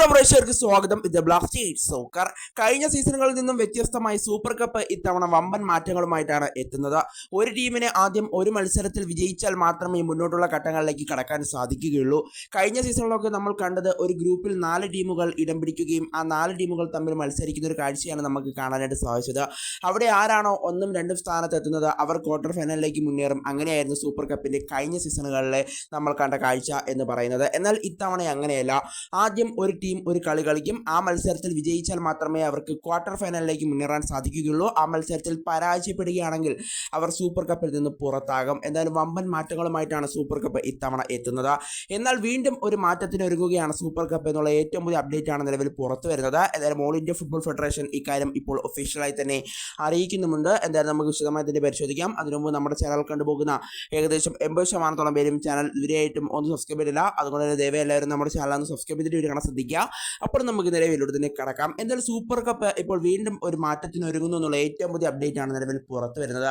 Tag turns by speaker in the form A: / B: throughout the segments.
A: പ്രിയമുള്ള പ്രേക്ഷകർക്ക് സ്വാഗതം. ഇത് ബ്ലാസ്റ്റേഴ്സ് സോക്കർ. കഴിഞ്ഞ സീസണുകളിൽ നിന്നും വ്യത്യസ്തമായി സൂപ്പർ കപ്പ് ഇത്തവണ വമ്പൻ മാറ്റങ്ങളുമായിട്ടാണ് എത്തുന്നത്. ഒരു ടീമിനെ ആദ്യം ഒരു മത്സരത്തിൽ വിജയിച്ചാൽ മാത്രമേ മുന്നോട്ടുള്ള ഘട്ടങ്ങളിലേക്ക് കടക്കാൻ സാധിക്കുകയുള്ളൂ. കഴിഞ്ഞ സീസണിലൊക്കെ നമ്മൾ കണ്ടത് ഒരു ഗ്രൂപ്പിൽ നാല് ടീമുകൾ ഇടം പിടിക്കുകയും ആ നാല് ടീമുകൾ തമ്മിൽ മത്സരിക്കുന്ന ഒരു കാഴ്ചയാണ് നമുക്ക് കാണാനായിട്ട് സാധിച്ചത്. അവിടെ ആരാണോ ഒന്നും രണ്ടും സ്ഥാനത്ത് എത്തുന്നത് അവർ ക്വാർട്ടർ ഫൈനലിലേക്ക് മുന്നേറും. അങ്ങനെയായിരുന്നു സൂപ്പർ കപ്പിന്റെ കഴിഞ്ഞ സീസണുകളിലെ നമ്മൾ കണ്ട കാഴ്ച എന്ന് പറയുന്നത്. എന്നാൽ ഇത്തവണ അങ്ങനെയല്ല. ആദ്യം ഒരു ടീം ഒരു കളി കളിക്കും. ആ മത്സരത്തിൽ വിജയിച്ചാൽ മാത്രമേ അവർക്ക് ക്വാർട്ടർ ഫൈനലിലേക്ക് മുന്നേറാൻ സാധിക്കുകയുള്ളൂ. ആ മത്സരത്തിൽ പരാജയപ്പെടുകയാണെങ്കിൽ അവർ സൂപ്പർ കപ്പിൽ നിന്ന് പുറത്താകും. എന്തായാലും വമ്പൻ മാറ്റങ്ങളുമായിട്ടാണ് സൂപ്പർ കപ്പ് ഇത്തവണ എത്തുന്നത്. എന്നാൽ വീണ്ടും ഒരു മാറ്റത്തിന് ഒരുങ്ങുകയാണ് സൂപ്പർ കപ്പ് എന്നുള്ള ഏറ്റവും പുതിയ അപ്ഡേറ്റ് ആണ് നിലവിൽ പുറത്തു വരുന്നത്. എന്തായാലും ഓൾ ഇന്ത്യ ഫുട്ബോൾ ഫെഡറേഷൻ ഇക്കാര്യം ഇപ്പോൾ ഒഫീഷ്യലായി തന്നെ അറിയിക്കുന്നുമുണ്ട്. എന്തായാലും നമുക്ക് വിശദമായി തന്നെ പരിശോധിക്കാം. അതിനുമുമ്പ് നമ്മുടെ ചാനൽ കണ്ടുപോകുന്ന ഏകദേശം എൺപത് ശതമാനത്തോളം പേരും ചാനൽ ഇതുവരെയായിട്ടും ഒന്ന് സബ്സ്ക്രൈബ് ചെയ്തില്ല അതുകൊണ്ട് തന്നെ ദയവായി എല്ലാവരും നമ്മുടെ ചാനൽ ഒന്ന് സബ്സ്ക്രൈബ് ചെയ്തിട്ട് വീഡിയോ കാണാൻ ശ്രദ്ധിക്കുക. അപ്പോൾ നമുക്ക് നിലവിലൂടെ തന്നെ കടക്കാം. എന്തായാലും സൂപ്പർ കപ്പ് ഇപ്പോൾ വീണ്ടും ഒരു മാറ്റത്തിന് ഒരുങ്ങുന്നു എന്നുള്ള ഏറ്റവും പുതിയ അപ്ഡേറ്റ് ആണ് നിലവിൽ പുറത്ത് വരുന്നത്.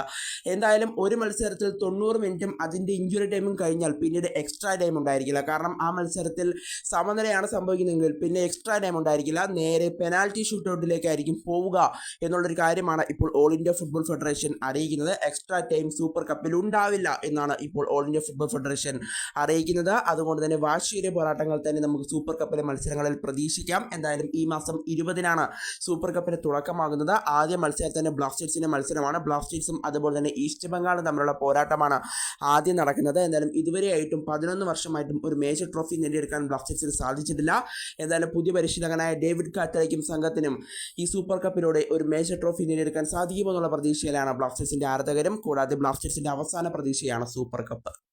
A: എന്തായാലും ഒരു മത്സരത്തിൽ തൊണ്ണൂറ് മിനിറ്റും അതിന്റെ ഇഞ്ചുറി ടൈമും കഴിഞ്ഞാൽ പിന്നീട് എക്സ്ട്രാ ടൈം ഉണ്ടായിരിക്കില്ല. കാരണം ആ മത്സരത്തിൽ സമനിലയാണ് സംഭവിക്കുന്നതെങ്കിൽ പിന്നെ എക്സ്ട്രാ ടൈം ഉണ്ടായിരിക്കില്ല. നേരെ പെനാൽറ്റി ഷൂട്ടൗട്ടിലേക്കായിരിക്കും പോവുക എന്നുള്ളൊരു കാര്യമാണ് ഇപ്പോൾ ഓൾ ഇന്ത്യ ഫുട്ബോൾ ഫെഡറേഷൻ അറിയിക്കുന്നത്. എക്സ്ട്രാ ടൈം സൂപ്പർ കപ്പിൽ ഉണ്ടാവില്ല എന്നാണ് ഇപ്പോൾ ഓൾ ഇന്ത്യ ഫുട്ബോൾ ഫെഡറേഷൻ അറിയിക്കുന്നത്. അതുകൊണ്ട് തന്നെ വാശിയേറിയ പോരാട്ടങ്ങൾ തന്നെ നമുക്ക് സൂപ്പർ കപ്പിലെ മത്സരങ്ങളിൽ പ്രതീക്ഷിക്കാം. എന്തായാലും ഈ മാസം ഇരുപതിനാണ് സൂപ്പർ കപ്പിന് തുടക്കമാകുന്നത്. ആദ്യ മത്സരം തന്നെ ബ്ലാസ്റ്റേഴ്സിന്റെ മത്സരമാണ്. ബ്ലാസ്റ്റേഴ്സും അതുപോലെ തന്നെ ഈസ്റ്റ് ബംഗാളും തമ്മിലുള്ള പോരാട്ടമാണ് ആദ്യം നടക്കുന്നത്. എന്തായാലും ഇതുവരെയായിട്ടും പതിനൊന്ന് വർഷമായിട്ടും ഒരു മേജർ ട്രോഫി നേടിയെടുക്കാൻ ബ്ലാസ്റ്റേഴ്സിന് സാധിച്ചിട്ടില്ല. എന്തായാലും പുതിയ പരിശീലകനായ ഡേവിഡ് കാറ്റലയ്ക്കും സംഘത്തിനും ഈ സൂപ്പർ കപ്പിലൂടെ ഒരു മേജർ ട്രോഫി നേടിയെടുക്കാൻ സാധിക്കുമെന്നുള്ള പ്രതീക്ഷയിലാണ് ബ്ലാസ്റ്റേഴ്സിന്റെ ആരാധകരും. കൂടാതെ ബ്ലാസ്റ്റേഴ്സിന്റെ അവസാന പ്രതീക്ഷയാണ് സൂപ്പർ കപ്പ്